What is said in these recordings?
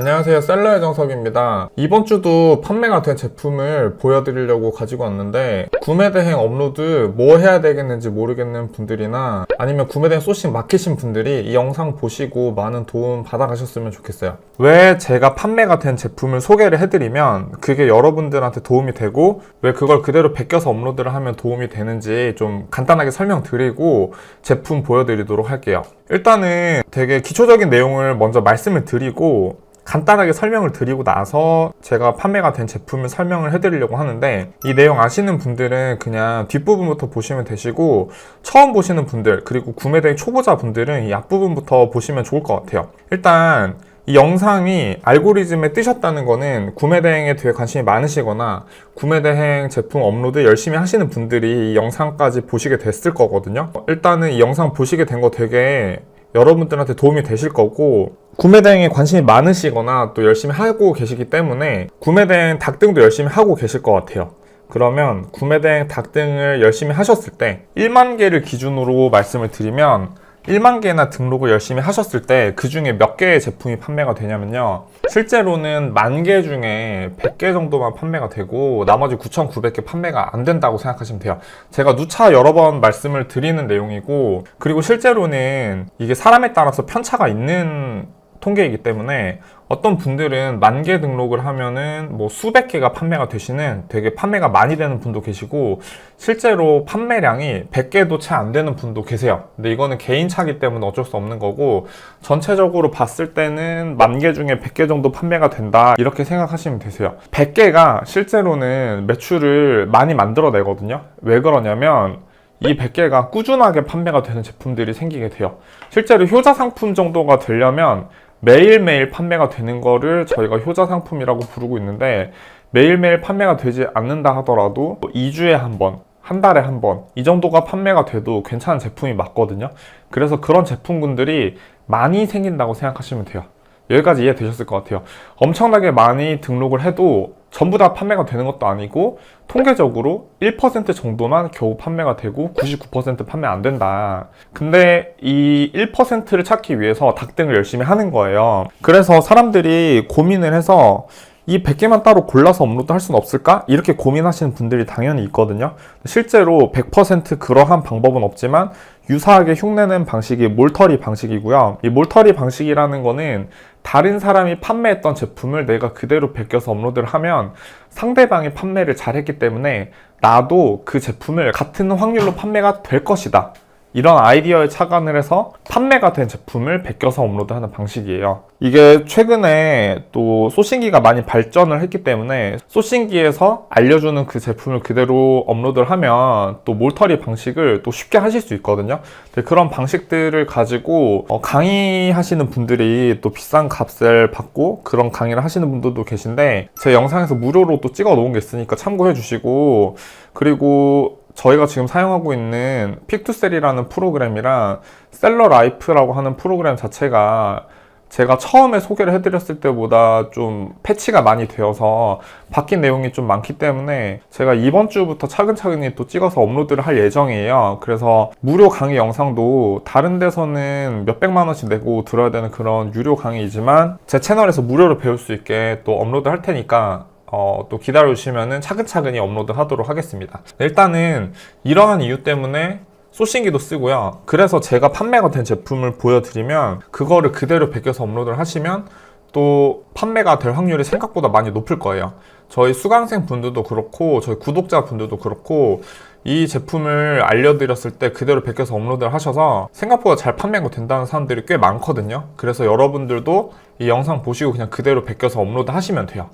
안녕하세요. 셀러의 정석입니다. 이번 주도 판매가 된 제품을 보여드리려고 가지고 왔는데 구매대행 업로드 뭐 해야 되겠는지 모르겠는 분들이나 아니면 구매대행 소싱 막히신 분들이 이 영상 보시고 많은 도움 받아가셨으면 좋겠어요. 왜 제가 판매가 된 제품을 소개를 해드리면 그게 여러분들한테 도움이 되고 왜 그걸 그대로 베껴서 업로드를 하면 도움이 되는지 좀 간단하게 설명드리고 제품 보여드리도록 할게요. 일단은 되게 기초적인 내용을 먼저 말씀을 드리고 간단하게 설명을 드리고 나서 제가 판매가 된 제품을 설명을 해드리려고 하는데 이 내용 아시는 분들은 그냥 뒷부분부터 보시면 되시고 처음 보시는 분들 그리고 구매대행 초보자 분들은 이 앞부분부터 보시면 좋을 것 같아요. 일단 이 영상이 알고리즘에 뜨셨다는 거는 구매대행에 되게 관심이 많으시거나 구매대행 제품 업로드 열심히 하시는 분들이 이 영상까지 보시게 됐을 거거든요. 일단은 이 영상 보시게 된 거 되게 여러분들한테 도움이 되실 거고 구매 대행에 관심이 많으시거나 또 열심히 하고 계시기 때문에 구매 대행 닭등도 열심히 하고 계실 것 같아요. 그러면 구매 대행 닭등을 열심히 하셨을 때 1만 개를 기준으로 말씀을 드리면 1만 개나 등록을 열심히 하셨을 때 그 중에 몇 개의 제품이 판매가 되냐면요. 실제로는 만 개 중에 100개 정도만 판매가 되고 나머지 9,900개 판매가 안 된다고 생각하시면 돼요. 제가 누차 여러 번 말씀을 드리는 내용이고 그리고 실제로는 이게 사람에 따라서 편차가 있는 통계이기 때문에 어떤 분들은 만 개 등록을 하면은 뭐 수백 개가 판매가 되시는 되게 판매가 많이 되는 분도 계시고 실제로 판매량이 100개도 채 안 되는 분도 계세요. 근데 이거는 개인 차기 때문에 어쩔 수 없는 거고 전체적으로 봤을 때는 만 개 중에 100개 정도 판매가 된다 이렇게 생각하시면 되세요. 100개가 실제로는 매출을 많이 만들어내거든요. 왜 그러냐면 이 100개가 꾸준하게 판매가 되는 제품들이 생기게 돼요. 실제로 효자 상품 정도가 되려면 매일매일 판매가 되는 거를 저희가 효자 상품이라고 부르고 있는데 매일매일 판매가 되지 않는다 하더라도 2주에 한 번, 한 달에 한 번, 이 정도가 판매가 돼도 괜찮은 제품이 맞거든요. 그래서 그런 제품군들이 많이 생긴다고 생각하시면 돼요. 여기까지 이해되셨을 것 같아요. 엄청나게 많이 등록을 해도 전부 다 판매가 되는 것도 아니고 통계적으로 1% 정도만 겨우 판매가 되고 99% 판매 안 된다. 근데 이 1%를 찾기 위해서 닭등을 열심히 하는 거예요. 그래서 사람들이 고민을 해서 이 100개만 따로 골라서 업로드 할 수는 없을까? 이렇게 고민하시는 분들이 당연히 있거든요. 실제로 100% 그러한 방법은 없지만 유사하게 흉내낸 방식이 몰터리 방식이고요. 이 몰터리 방식이라는 거는 다른 사람이 판매했던 제품을 내가 그대로 베껴서 업로드를 하면 상대방이 판매를 잘했기 때문에 나도 그 제품을 같은 확률로 판매가 될 것이다. 이런 아이디어에 착안을 해서 판매가 된 제품을 베껴서 업로드하는 방식이에요. 이게 최근에 또 소싱기가 많이 발전을 했기 때문에 소싱기에서 알려주는 그 제품을 그대로 업로드를 하면 또 몰터리 방식을 또 쉽게 하실 수 있거든요. 그런 방식들을 가지고 어, 강의하시는 분들이 또 비싼 값을 받고 그런 강의를 하시는 분들도 계신데 제 영상에서 무료로 또 찍어 놓은 게 있으니까 참고해 주시고 그리고 저희가 지금 사용하고 있는 픽투셀이라는 프로그램이랑 셀러 라이프라고 하는 프로그램 자체가 제가 처음에 소개를 해드렸을 때보다 좀 패치가 많이 되어서 바뀐 내용이 좀 많기 때문에 제가 이번 주부터 차근차근히 또 찍어서 업로드를 할 예정이에요. 그래서 무료 강의 영상도 다른 데서는 몇백만 원씩 내고 들어야 되는 그런 유료 강의이지만 제 채널에서 무료로 배울 수 있게 또 업로드 할 테니까 어, 또 기다려주시면은 차근차근히 업로드 하도록 하겠습니다. 일단은 이러한 이유 때문에 소싱기도 쓰고요. 그래서 제가 판매가 된 제품을 보여드리면 그거를 그대로 베껴서 업로드를 하시면 또 판매가 될 확률이 생각보다 많이 높을 거예요. 저희 수강생 분들도 그렇고 저희 구독자 분들도 그렇고 이 제품을 알려드렸을 때 그대로 베껴서 업로드를 하셔서 생각보다 잘 판매가 된다는 사람들이 꽤 많거든요. 그래서 여러분들도 이 영상 보시고 그냥 그대로 베껴서 업로드 하시면 돼요.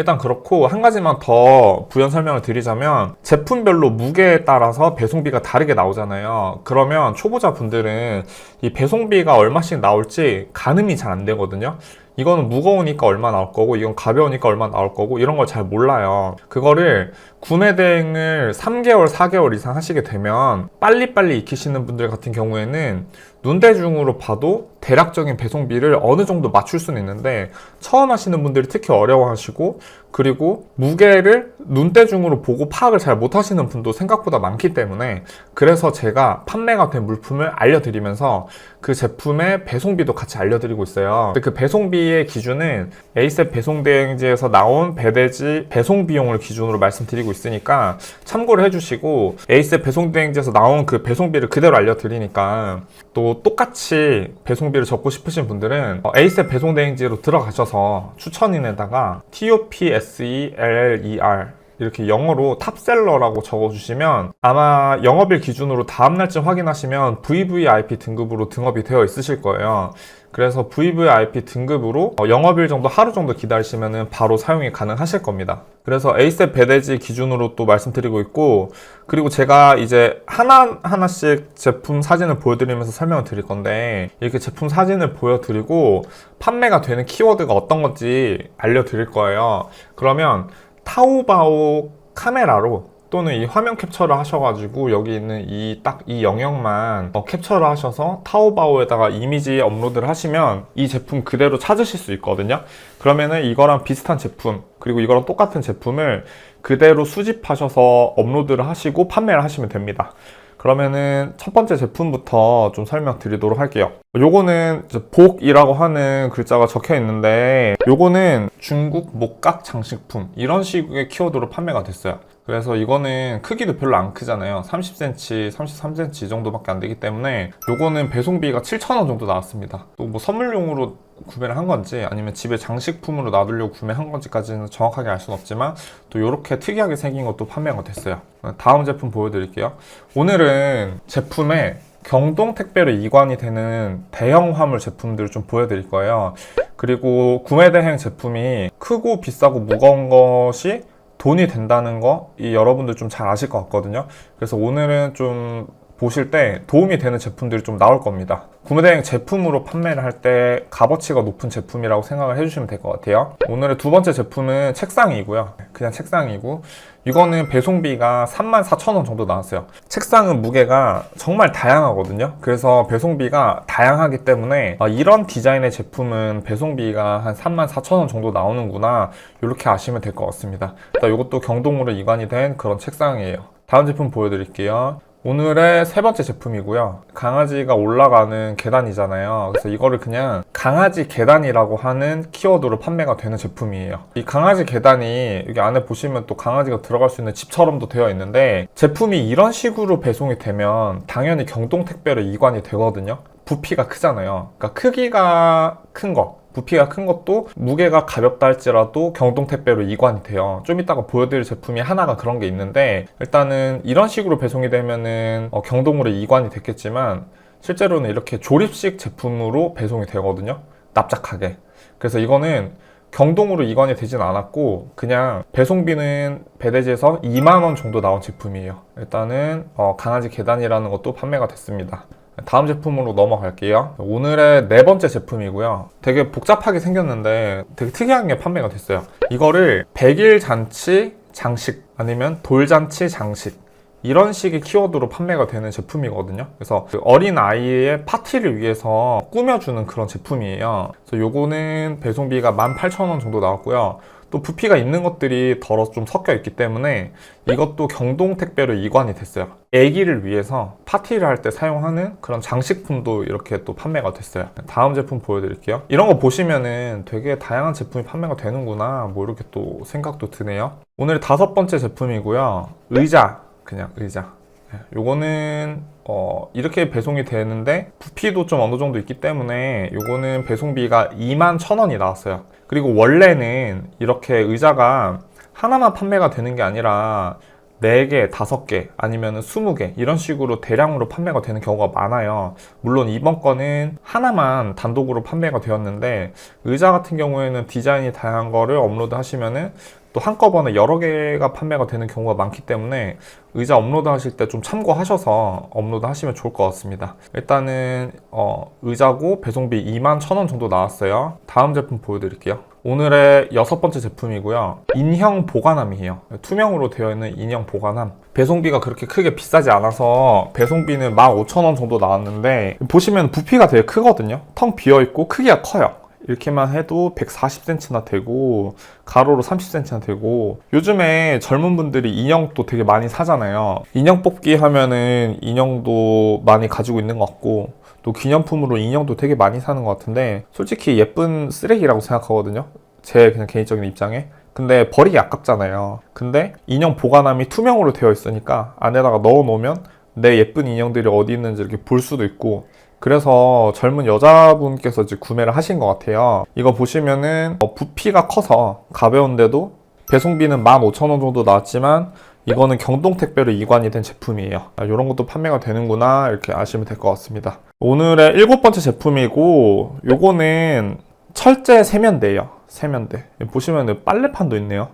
일단 그렇고 한 가지만 더 부연 설명을 드리자면 제품별로 무게에 따라서 배송비가 다르게 나오잖아요. 그러면 초보자 분들은 이 배송비가 얼마씩 나올지 가늠이 잘 안 되거든요. 이거는 무거우니까 얼마 나올 거고 이건 가벼우니까 얼마 나올 거고 이런 걸 잘 몰라요. 그거를 구매 대행을 3개월, 4개월 이상 하시게 되면 빨리빨리 익히시는 분들 같은 경우에는 눈대중으로 봐도 대략적인 배송비를 어느 정도 맞출 수는 있는데 처음 하시는 분들이 특히 어려워하시고 그리고 무게를 눈대중으로 보고 파악을 잘 못하시는 분도 생각보다 많기 때문에 그래서 제가 판매가 된 물품을 알려드리면서 그 제품의 배송비도 같이 알려드리고 있어요. 그 배송비 배대지의 기준은 에이셉 배송 대행지에서 나온 배대지 배송 비용을 기준으로 말씀드리고 있으니까 참고를 해주시고 에이셉 배송 대행지에서 나온 그 배송비를 그대로 알려드리니까 또 똑같이 배송비를 적고 싶으신 분들은 어, 에이셉 배송대행지로 들어가셔서 추천인에다가 TOPSELLER 이렇게 영어로 탑셀러라고 적어주시면 아마 영업일 기준으로 다음 날쯤 확인하시면 VVIP 등급으로 등업이 되어 있으실 거예요. 그래서 VVIP 등급으로 어, 영업일 정도 하루 정도 기다리시면 바로 사용이 가능하실 겁니다. 그래서 에이셉 배대지 기준으로 또 말씀드리고 있고 그리고 제가 이제 하나하나씩 제품 사진을 보여드리면서 설명을 드릴 건데 이렇게 제품 사진을 보여드리고 판매가 되는 키워드가 어떤 건지 알려드릴 거예요. 그러면 타오바오 카메라로 또는 이 화면 캡처를 하셔가지고 여기 있는 이딱이 영역만 어, 캡처를 하셔서 타오바오에다가 이미지 업로드를 하시면 이 제품 그대로 찾으실 수 있거든요. 그러면은 이거랑 비슷한 제품 그리고 이거랑 똑같은 제품을 그대로 수집하셔서 업로드를 하시고 판매를 하시면 됩니다. 그러면은 첫 번째 제품부터 좀 설명드리도록 할게요. 요거는 복이라고 하는 글자가 적혀 있는데 요거는 중국 목각 장식품 이런 식의 키워드로 판매가 됐어요. 그래서 이거는 크기도 별로 안 크잖아요. 30cm, 33cm 정도밖에 안 되기 때문에 요거는 배송비가 7,000원 정도 나왔습니다. 또 뭐 선물용으로 구매를 한 건지 아니면 집에 장식품으로 놔두려고 구매한 건지까지는 정확하게 알 수는 없지만 또 이렇게 특이하게 생긴 것도 판매가 됐어요. 다음 제품 보여드릴게요. 오늘은 제품에 경동 택배로 이관이 되는 대형 화물 제품들을 좀 보여드릴 거예요. 그리고 구매 대행 제품이 크고 비싸고 무거운 것이 돈이 된다는 거, 이 여러분들 좀 잘 아실 것 같거든요. 그래서 오늘은 좀 보실 때 도움이 되는 제품들이 좀 나올 겁니다. 구매대행 제품으로 판매를 할 때 값어치가 높은 제품이라고 생각을 해주시면 될 것 같아요. 오늘의 두 번째 제품은 책상이고요. 그냥 책상이고 이거는 배송비가 34,000원 정도 나왔어요. 책상은 무게가 정말 다양하거든요. 그래서 배송비가 다양하기 때문에 아, 이런 디자인의 제품은 배송비가 한 34,000원 정도 나오는구나 이렇게 아시면 될 것 같습니다. 이것도 경동으로 이관이 된 그런 책상이에요. 다음 제품 보여드릴게요. 오늘의 세 번째 제품이고요. 강아지가 올라가는 계단이잖아요. 그래서 이거를 그냥 강아지 계단이라고 하는 키워드로 판매가 되는 제품이에요. 이 강아지 계단이 여기 안에 보시면 또 강아지가 들어갈 수 있는 집처럼도 되어 있는데 제품이 이런 식으로 배송이 되면 당연히 경동 택배로 이관이 되거든요. 부피가 크잖아요. 그러니까 크기가 큰 거, 부피가 큰 것도 무게가 가볍다 할지라도 경동택배로 이관이 돼요. 좀 이따가 보여드릴 제품이 하나가 그런 게 있는데 일단은 이런 식으로 배송이 되면은 어, 경동으로 이관이 됐겠지만 실제로는 이렇게 조립식 제품으로 배송이 되거든요. 납작하게. 그래서 이거는 경동으로 이관이 되진 않았고 그냥 배송비는 배대지에서 2만 원 정도 나온 제품이에요. 일단은 어, 강아지 계단이라는 것도 판매가 됐습니다. 다음 제품으로 넘어갈게요. 오늘의 네 번째 제품이고요. 되게 복잡하게 생겼는데 되게 특이한 게 판매가 됐어요. 이거를 백일 잔치 장식 아니면 돌잔치 장식 이런 식의 키워드로 판매가 되는 제품이거든요. 그래서 그 어린 아이의 파티를 위해서 꾸며주는 그런 제품이에요. 그래서 요거는 배송비가 18,000원 정도 나왔고요. 또 부피가 있는 것들이 덜어 좀 섞여 있기 때문에 이것도 경동 택배로 이관이 됐어요. 아기를 위해서 파티를 할 때 사용하는 그런 장식품도 이렇게 또 판매가 됐어요. 다음 제품 보여드릴게요. 이런 거 보시면은 되게 다양한 제품이 판매가 되는구나 뭐 이렇게 또 생각도 드네요. 오늘 다섯 번째 제품이고요. 의자 그냥 의자. 네, 요거는 어, 이렇게 배송이 되는데 부피도 좀 어느 정도 있기 때문에 요거는 배송비가 2만 1,000원이 나왔어요. 그리고 원래는 이렇게 의자가 하나만 판매가 되는 게 아니라 4개, 5개, 아니면 20개 이런 식으로 대량으로 판매가 되는 경우가 많아요. 물론 이번 건은 하나만 단독으로 판매가 되었는데 의자 같은 경우에는 디자인이 다양한 거를 업로드 하시면은 또 한꺼번에 여러 개가 판매가 되는 경우가 많기 때문에 의자 업로드 하실 때 좀 참고하셔서 업로드 하시면 좋을 것 같습니다. 일단은 어, 의자고 배송비 2만 1,000원 정도 나왔어요. 다음 제품 보여드릴게요. 오늘의 여섯 번째 제품이고요. 인형 보관함이에요. 투명으로 되어 있는 인형 보관함. 배송비가 그렇게 크게 비싸지 않아서 배송비는 15,000원 정도 나왔는데 보시면 부피가 되게 크거든요. 텅 비어 있고 크기가 커요. 이렇게만 해도 140cm나 되고 가로로 30cm나 되고 요즘에 젊은 분들이 인형도 되게 많이 사잖아요. 인형 뽑기 하면은 인형도 많이 가지고 있는 것 같고 또 기념품으로 인형도 되게 많이 사는 것 같은데 솔직히 예쁜 쓰레기라고 생각하거든요. 제 그냥 개인적인 입장에. 근데 버리기 아깝잖아요. 근데 인형 보관함이 투명으로 되어 있으니까 안에다가 넣어 놓으면 내 예쁜 인형들이 어디 있는지 이렇게 볼 수도 있고 그래서 젊은 여자분께서 이제 구매를 하신 것 같아요. 이거 보시면은 어, 부피가 커서 가벼운데도 배송비는 15,000원 정도 나왔지만 이거는 경동 택배로 이관이 된 제품이에요. 이런 것도 판매가 되는구나 이렇게 아시면 될 것 같습니다. 오늘의 일곱 번째 제품이고 요거는 철제 세면대예요. 세면대. 보시면은 빨래판도 있네요.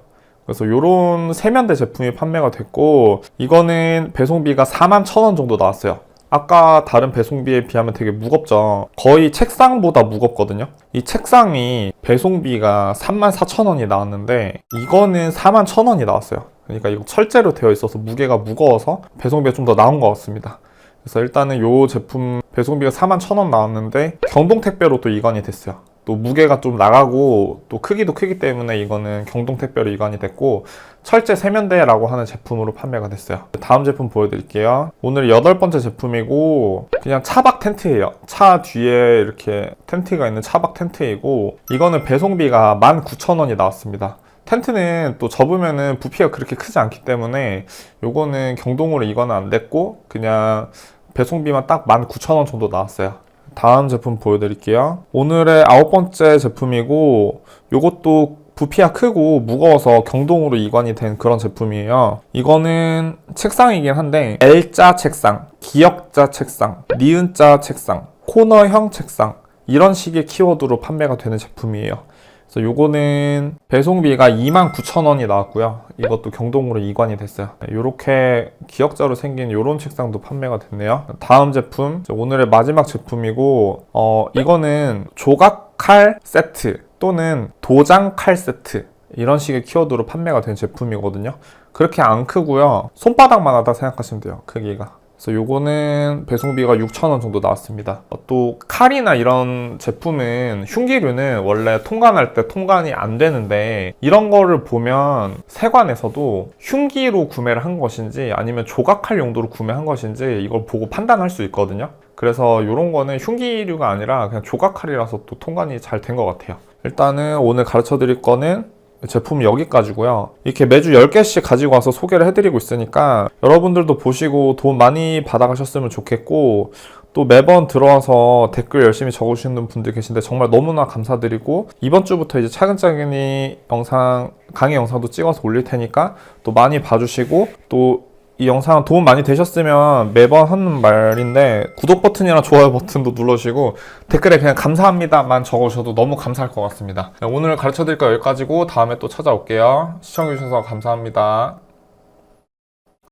그래서 요런 세면대 제품이 판매가 됐고 이거는 배송비가 4만 1,000원 정도 나왔어요. 아까 다른 배송비에 비하면 되게 무겁죠. 거의 책상보다 무겁거든요. 이 책상이 배송비가 3만 4천 원이 나왔는데 이거는 4만 1천 원이 나왔어요. 그러니까 이거 철제로 되어 있어서 무게가 무거워서 배송비가 좀 더 나은 것 같습니다. 그래서 일단은 요 제품 배송비가 4만 1천 원 나왔는데 경동 택배로 또 이관이 됐어요. 또 무게가 좀 나가고 또 크기도 크기 때문에 이거는 경동 택배로 이관이 됐고 철제 세면대라고 하는 제품으로 판매가 됐어요. 다음 제품 보여드릴게요. 오늘 여덟 번째 제품이고 그냥 차박 텐트예요. 차 뒤에 이렇게 텐트가 있는 차박 텐트이고 이거는 배송비가 19,000원이 나왔습니다. 텐트는 또 접으면은 부피가 그렇게 크지 않기 때문에 요거는 경동으로 이거는 안 됐고 그냥 배송비만 딱 19,000원 정도 나왔어요. 다음 제품 보여드릴게요. 오늘의 아홉 번째 제품이고 요것도 부피가 크고 무거워서 경동으로 이관이 된 그런 제품이에요. 이거는 책상이긴 한데 L자 책상, 기역자 책상, 니은자 책상, 코너형 책상 이런 식의 키워드로 판매가 되는 제품이에요. 그래서 요거는 배송비가 29,000원이 나왔고요. 이것도 경동으로 이관이 됐어요. 이렇게 기역자로 생긴 이런 책상도 판매가 됐네요. 다음 제품 오늘의 마지막 제품이고 어 이거는 조각칼 세트 또는 도장 칼 세트 이런 식의 키워드로 판매가 된 제품이거든요. 그렇게 안 크고요. 손바닥만 하다 생각하시면 돼요. 크기가. 그래서 요거는 배송비가 6,000원 정도 나왔습니다. 어, 또 칼이나 이런 제품은 흉기류는 원래 통관할 때 통관이 안 되는데 이런 거를 보면 세관에서도 흉기로 구매를 한 것인지 아니면 조각칼 용도로 구매한 것인지 이걸 보고 판단할 수 있거든요. 그래서 이런 거는 흉기류가 아니라 그냥 조각칼이라서 또 통관이 잘 된 것 같아요. 일단은 오늘 가르쳐 드릴 거는 제품 여기까지고요. 이렇게 매주 10개씩 가지고 와서 소개를 해드리고 있으니까 여러분들도 보시고 돈 많이 받아가셨으면 좋겠고 또 매번 들어와서 댓글 열심히 적으시는 분들 계신데 정말 너무나 감사드리고 이번 주부터 이제 차근차근히 영상 강의 영상도 찍어서 올릴 테니까 또 많이 봐주시고 또 이 영상 도움 많이 되셨으면 매번 하는 말인데 구독 버튼이랑 좋아요 버튼도 눌러주시고 댓글에 그냥 감사합니다만 적으셔도 너무 감사할 것 같습니다. 오늘 가르쳐 드릴 거 여기까지고 다음에 또 찾아올게요. 시청해주셔서 감사합니다.